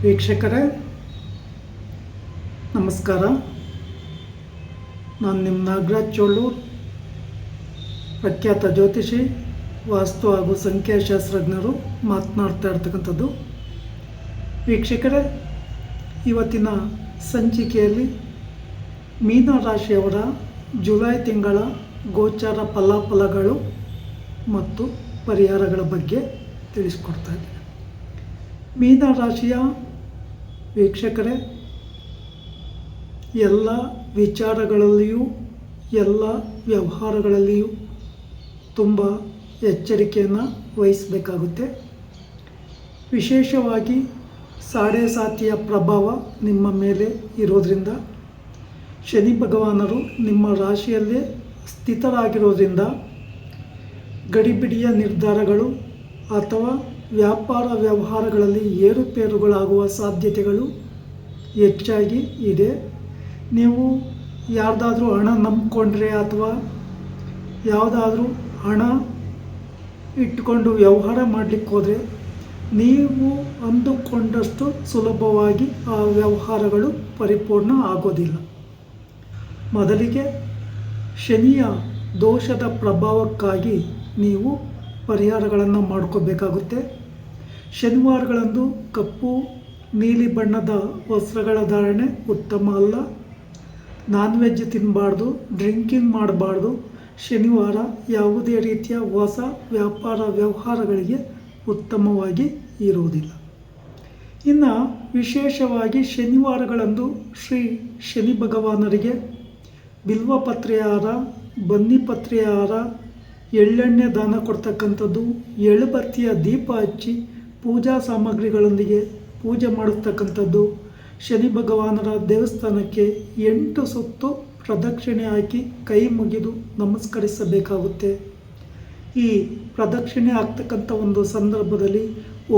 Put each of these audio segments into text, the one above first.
ವೀಕ್ಷಕರೇ, ನಮಸ್ಕಾರ. ನಾನು ನಿಮ್ಮ ನಾಗರಾಜ್ ಚೋಳೂರ್ ಪ್ರಖ್ಯಾತ ಜ್ಯೋತಿಷಿ, ವಾಸ್ತು ಹಾಗೂ ಸಂಖ್ಯಾಶಾಸ್ತ್ರಜ್ಞರು ಮಾತನಾಡ್ತಾ ಇರ್ತಕ್ಕಂಥದ್ದು. ವೀಕ್ಷಕರೇ, ಇವತ್ತಿನ ಸಂಚಿಕೆಯಲ್ಲಿ ಮೀನ ರಾಶಿಯವರ ಜುಲೈ ತಿಂಗಳ ಗೋಚಾರ ಫಲಾಫಲಗಳು ಮತ್ತು ಪರಿಹಾರಗಳ ಬಗ್ಗೆ ತಿಳಿಸ್ಕೊಡ್ತಾ ಇದ್ದೀನಿ. ಮೀನ ರಾಶಿಯ ವೀಕ್ಷಕರೇ, ಎಲ್ಲ ವಿಚಾರಗಳಲ್ಲಿಯೂ, ಎಲ್ಲ ವ್ಯವಹಾರಗಳಲ್ಲಿಯೂ ತುಂಬ ಎಚ್ಚರಿಕೆಯನ್ನು ವಹಿಸಬೇಕಾಗುತ್ತೆ. ವಿಶೇಷವಾಗಿ ಸಾಡೆ ಸಾತಿಯ ಪ್ರಭಾವ ನಿಮ್ಮ ಮೇಲೆ ಇರೋದರಿಂದ, ಶನಿ ಭಗವಾನರು ನಿಮ್ಮ ರಾಶಿಯಲ್ಲೇ ಸ್ಥಿತರಾಗಿರೋದ್ರಿಂದ ಗಡಿಬಿಡಿಯ ನಿರ್ಧಾರಗಳು ಅಥವಾ ವ್ಯಾಪಾರ ವ್ಯವಹಾರಗಳಲ್ಲಿ ಏರುಪೇರುಗಳಾಗುವ ಸಾಧ್ಯತೆಗಳು ಹೆಚ್ಚಾಗಿ ಇದೆ. ನೀವು ಯಾರ್ದಾದ್ರೂ ಹಣ ನಂಬಿಕೊಂಡ್ರೆ ಅಥವಾ ಯಾವುದಾದ್ರೂ ಹಣ ಇಟ್ಟುಕೊಂಡು ವ್ಯವಹಾರ ಮಾಡಲಿಕ್ಕೆ ಹೋದರೆ ನೀವು ಅಂದುಕೊಂಡಷ್ಟು ಸುಲಭವಾಗಿ ಆ ವ್ಯವಹಾರಗಳು ಪರಿಪೂರ್ಣ ಆಗೋದಿಲ್ಲ. ಮೊದಲಿಗೆ ಶನಿಯ ದೋಷದ ಪ್ರಭಾವಕ್ಕಾಗಿ ನೀವು ಪರಿಹಾರಗಳನ್ನು ಮಾಡ್ಕೋಬೇಕಾಗುತ್ತೆ. ಶನಿವಾರಗಳಂದು ಕಪ್ಪು, ನೀಲಿ ಬಣ್ಣದ ವಸ್ತ್ರಗಳ ಧಾರಣೆ ಉತ್ತಮ ಅಲ್ಲ. ನಾನ್ ವೆಜ್ ತಿನ್ನಬಾರ್ದು ಡ್ರಿಂಕಿಂಗ್ ಮಾಡಬಾರ್ದು. ಶನಿವಾರ ಯಾವುದೇ ರೀತಿಯ ಹೊಸ ವ್ಯಾಪಾರ ವ್ಯವಹಾರಗಳಿಗೆ ಉತ್ತಮವಾಗಿ ಇರುವುದಿಲ್ಲ. ಇನ್ನು ವಿಶೇಷವಾಗಿ ಶನಿವಾರಗಳಂದು ಶ್ರೀ ಶನಿ ಭಗವಾನರಿಗೆ ಬಿಲ್ವ ಪತ್ರೆಯಾರ ಎಳ್ಳೆಣ್ಣೆ ದಾನ ಕೊಡ್ತಕ್ಕಂಥದ್ದು, ಎಳುಬತ್ತಿಯ ದೀಪ ಹಚ್ಚಿ ಪೂಜಾ ಸಾಮಗ್ರಿಗಳೊಂದಿಗೆ ಪೂಜೆ ಮಾಡಿಸ್ತಕ್ಕಂಥದ್ದು ಶನಿ ಭಗವಾನರ ದೇವಸ್ಥಾನಕ್ಕೆ ಎಂಟು ಸುತ್ತು ಪ್ರದಕ್ಷಿಣೆ ಹಾಕಿ ಕೈ ಮುಗಿದು ನಮಸ್ಕರಿಸಬೇಕಾಗುತ್ತೆ. ಈ ಪ್ರದಕ್ಷಿಣೆ ಆಗ್ತಕ್ಕಂಥ ಒಂದು ಸಂದರ್ಭದಲ್ಲಿ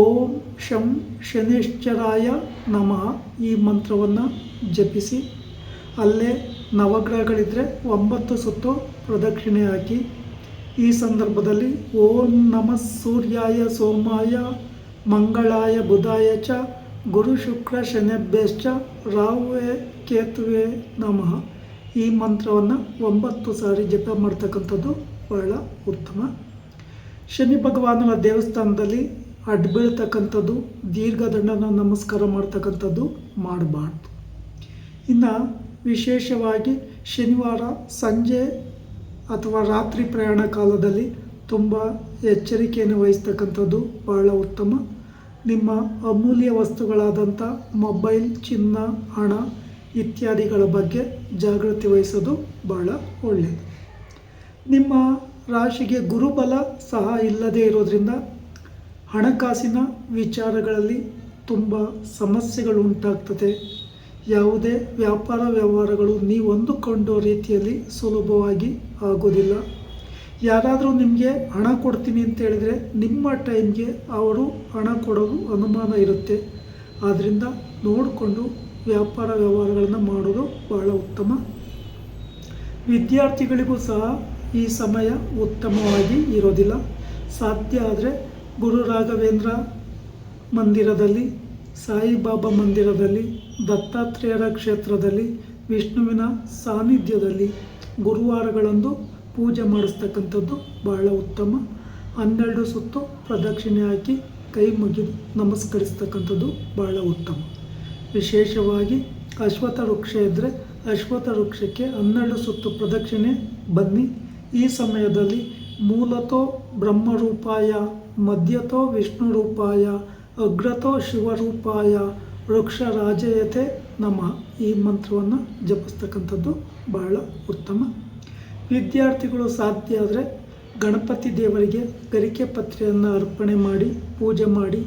ಓಂ ಶಂ ಶನೇಶ್ವರಾಯ ನಮಃ ಈ ಮಂತ್ರವನ್ನು ಜಪಿಸಿ. ಅಲ್ಲೇ ನವಗ್ರಹಗಳಿದ್ದರೆ ಒಂಬತ್ತು ಸುತ್ತು ಪ್ರದಕ್ಷಿಣೆ ಹಾಕಿ ಈ ಸಂದರ್ಭದಲ್ಲಿ ಓಂ ನಮಃ ಸೂರ್ಯಾಯ ಸೋಮಾಯ, ಮಂಗಳಾಯ ಬುಧಾಯ ಚ, ಗುರು ಶುಕ್ರ ಶನಿಭ್ಯಶ್ಚ ರಾಹುವೆ ಕೇತುವೆ ನಮಃ. ಈ ಮಂತ್ರವನ್ನು ಒಂಬತ್ತು ಸಾರಿ ಜಪ ಮಾಡ್ತಕ್ಕಂಥದ್ದು ಬಹಳ ಉತ್ತಮ. ಶನಿ ಭಗವಾನನ ದೇವಸ್ಥಾನದಲ್ಲಿ ಅಡ್ಬೀಳ್ತಕ್ಕಂಥದ್ದು ದೀರ್ಘದಂಡನ ನಮಸ್ಕಾರ ಮಾಡ್ತಕ್ಕಂಥದ್ದು ಮಾಡಬಾರ್ದು. ಇನ್ನು ವಿಶೇಷವಾಗಿ ಶನಿವಾರ ಸಂಜೆ ಅಥವಾ ರಾತ್ರಿ ಪ್ರಯಾಣ ಕಾಲದಲ್ಲಿ ತುಂಬ ಎಚ್ಚರಿಕೆಯನ್ನು ವಹಿಸ್ತಕ್ಕಂಥದ್ದು ಬಹಳ ಉತ್ತಮ. ನಿಮ್ಮ ಅಮೂಲ್ಯ ವಸ್ತುಗಳಾದಂಥ ಮೊಬೈಲ್, ಚಿನ್ನ, ಹಣ ಇತ್ಯಾದಿಗಳ ಬಗ್ಗೆ ಜಾಗೃತಿ ವಹಿಸೋದು ಬಹಳ ಒಳ್ಳೆಯದು. ನಿಮ್ಮ ರಾಶಿಗೆ ಗುರುಬಲ ಸಹ ಇಲ್ಲದೇ ಇರೋದರಿಂದ ಹಣಕಾಸಿನ ವಿಚಾರಗಳಲ್ಲಿ ತುಂಬ ಸಮಸ್ಯೆಗಳು ಉಂಟಾಗ್ತದೆ. ಯಾವುದೇ ವ್ಯಾಪಾರ ವ್ಯವಹಾರಗಳು ನೀವು ಅಂದುಕೊಂಡ ರೀತಿಯಲ್ಲಿ ಸುಲಭವಾಗಿ ಆಗೋದಿಲ್ಲ. ಯಾರಾದರೂ ನಿಮಗೆ ಹಣ ಕೊಡ್ತೀನಿ ಅಂತ ಹೇಳಿದರೆ ನಿಮ್ಮ ಟೈಮ್ಗೆ ಅವರು ಹಣ ಕೊಡೋದು ಅನುಮಾನ ಇರುತ್ತೆ. ಆದ್ದರಿಂದ ನೋಡಿಕೊಂಡು ವ್ಯಾಪಾರ ವ್ಯವಹಾರಗಳನ್ನು ಮಾಡೋದು ಬಹಳ ಉತ್ತಮ. ವಿದ್ಯಾರ್ಥಿಗಳಿಗೂ ಸಹ ಈ ಸಮಯ ಉತ್ತಮವಾಗಿ ಇರೋದಿಲ್ಲ. ಸಾಧ್ಯ ಆದರೆ ಗುರು ರಾಘವೇಂದ್ರ ಮಂದಿರದಲ್ಲಿ, ಸಾಯಿಬಾಬಾ ಮಂದಿರದಲ್ಲಿ ದತ್ತಾತ್ರೇಯರ ಕ್ಷೇತ್ರದಲ್ಲಿ, ವಿಷ್ಣುವಿನ ಸಾನ್ನಿಧ್ಯದಲ್ಲಿ ಗುರುವಾರಗಳಂದು ಪೂಜೆ ಮಾಡಿಸ್ತಕ್ಕಂಥದ್ದು ಬಹಳ ಉತ್ತಮ. ಹನ್ನೆರಡು ಸುತ್ತು ಪ್ರದಕ್ಷಿಣೆ ಹಾಕಿ ಕೈ ಮುಗಿದು ನಮಸ್ಕರಿಸ್ತಕ್ಕಂಥದ್ದು ಬಹಳ ಉತ್ತಮ. ವಿಶೇಷವಾಗಿ ಅಶ್ವಥ ವೃಕ್ಷ ಇದ್ದರೆ ಅಶ್ವಥ ವೃಕ್ಷಕ್ಕೆ ಹನ್ನೆರಡು ಸುತ್ತು ಪ್ರದಕ್ಷಿಣೆ ಬನ್ನಿ. ಈ ಸಮಯದಲ್ಲಿ ಮೂಲತೋ ಬ್ರಹ್ಮರೂಪಾಯ, ಮಧ್ಯತೋ ವಿಷ್ಣು ರೂಪಾಯ ಅಗ್ರತೋ ಶಿವರೂಪಾಯ ವೃಕ್ಷ ರಾಜಯತೆ ನಮ ಈ ಮಂತ್ರವನ್ನು ಜಪಿಸ್ತಕ್ಕಂಥದ್ದು ಬಹಳ ಉತ್ತಮ. ವಿದ್ಯಾರ್ಥಿಗಳು ಸಾಧ್ಯ ಆದರೆ ಗಣಪತಿ ದೇವರಿಗೆ ಗರಿಕೆ ಪತ್ರೆಯನ್ನು ಅರ್ಪಣೆ ಮಾಡಿ, ಪೂಜೆ ಮಾಡಿ,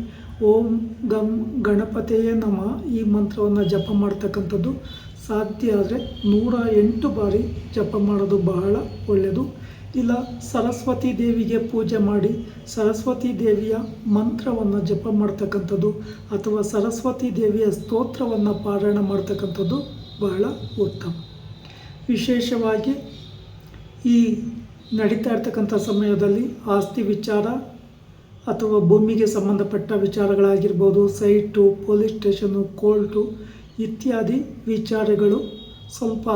ಓಂ ಗಂ ಗಣಪತಿಯೇ ನಮ ಈ ಮಂತ್ರವನ್ನು ಜಪ ಮಾಡ್ತಕ್ಕಂಥದ್ದು ಸಾಧ್ಯ ಆದರೆ ನೂರ ಎಂಟು ಬಾರಿ ಜಪ ಮಾಡೋದು ಬಹಳ ಒಳ್ಳೆಯದು. ಇಲ್ಲ, ಸರಸ್ವತಿ ದೇವಿಗೆ ಪೂಜೆ ಮಾಡಿ, ಸರಸ್ವತಿ ದೇವಿಯ ಮಂತ್ರವನ್ನು ಜಪ ಮಾಡ್ತಕ್ಕಂಥದ್ದು ಅಥವಾ ಸರಸ್ವತಿ ದೇವಿಯ ಸ್ತೋತ್ರವನ್ನು ಪಾರಾಯಣ ಮಾಡ್ತಕ್ಕಂಥದ್ದು ಬಹಳ ಉತ್ತಮ. ವಿಶೇಷವಾಗಿ ಈ ನಡೀತಾ ಇರ್ತಕ್ಕಂಥ ಸಮಯದಲ್ಲಿ ಆಸ್ತಿ ವಿಚಾರ ಅಥವಾ ಭೂಮಿಗೆ ಸಂಬಂಧಪಟ್ಟ ವಿಚಾರಗಳಾಗಿರ್ಬೋದು, ಸೈಟು, ಪೊಲೀಸ್ ಸ್ಟೇಷನು, ಕೋರ್ಟು ಇತ್ಯಾದಿ ವಿಚಾರಗಳು ಸ್ವಲ್ಪ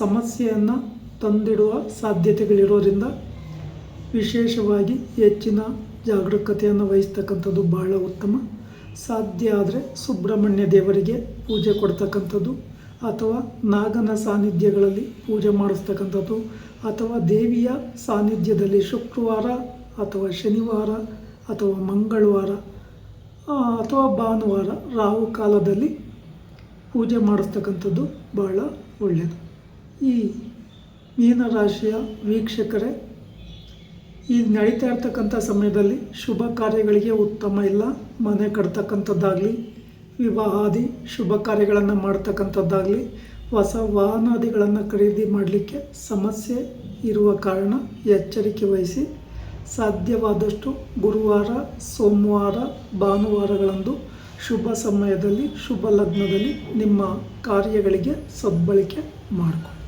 ಸಮಸ್ಯೆಯನ್ನು ತಂದಿಡುವ ಸಾಧ್ಯತೆಗಳಿರೋದ್ರಿಂದ ವಿಶೇಷವಾಗಿ ಹೆಚ್ಚಿನ ಜಾಗರೂಕತೆಯನ್ನು ವಹಿಸ್ತಕ್ಕಂಥದ್ದು ಬಹಳ ಉತ್ತಮ. ಸಾಧ್ಯ ಆದರೆ ಸುಬ್ರಹ್ಮಣ್ಯ ದೇವರಿಗೆ ಪೂಜೆ ಕೊಡ್ತಕ್ಕಂಥದ್ದು ಅಥವಾ ನಾಗನ ಸಾನ್ನಿಧ್ಯಗಳಲ್ಲಿ ಪೂಜೆ ಮಾಡಿಸ್ತಕ್ಕಂಥದ್ದು ಅಥವಾ ದೇವಿಯ ಸಾನ್ನಿಧ್ಯದಲ್ಲಿ ಶುಕ್ರವಾರ ಅಥವಾ ಶನಿವಾರ ಅಥವಾ ಮಂಗಳವಾರ ಅಥವಾ ಭಾನುವಾರ, ರಾಹು ಕಾಲದಲ್ಲಿ ಪೂಜೆ ಮಾಡಿಸ್ತಕ್ಕಂಥದ್ದು ಬಹಳ ಒಳ್ಳೆಯದು ಈ ಮೀನರಾಶಿಯ ವೀಕ್ಷಕರೇ, ಈ ನಡೀತಾ ಇರ್ತಕ್ಕಂಥ ಸಮಯದಲ್ಲಿ ಶುಭ ಕಾರ್ಯಗಳಿಗೆ ಉತ್ತಮ ಇಲ್ಲ, ಮನೆ ಕಟ್ತಕ್ಕಂಥದ್ದಾಗಲಿ, ವಿವಾಹಾದಿ ಶುಭ ಕಾರ್ಯಗಳನ್ನು ಮಾಡ್ತಕ್ಕಂಥದ್ದಾಗಲಿ, ಹೊಸ ವಾಹನಾದಿಗಳನ್ನು ಖರೀದಿ ಮಾಡಲಿಕ್ಕೆ ಸಮಸ್ಯೆ ಇರುವ ಕಾರಣ ಎಚ್ಚರಿಕೆ ವಹಿಸಿ, ಸಾಧ್ಯವಾದಷ್ಟು ಗುರುವಾರ, ಸೋಮವಾರ, ಭಾನುವಾರಗಳಂದು ಶುಭ ಸಮಯದಲ್ಲಿ, ಶುಭ ಲಗ್ನದಲ್ಲಿ ನಿಮ್ಮ ಕಾರ್ಯಗಳಿಗೆ ಸದ್ಬಳಕೆ ಮಾಡಿಕೊಳ್ಳಿ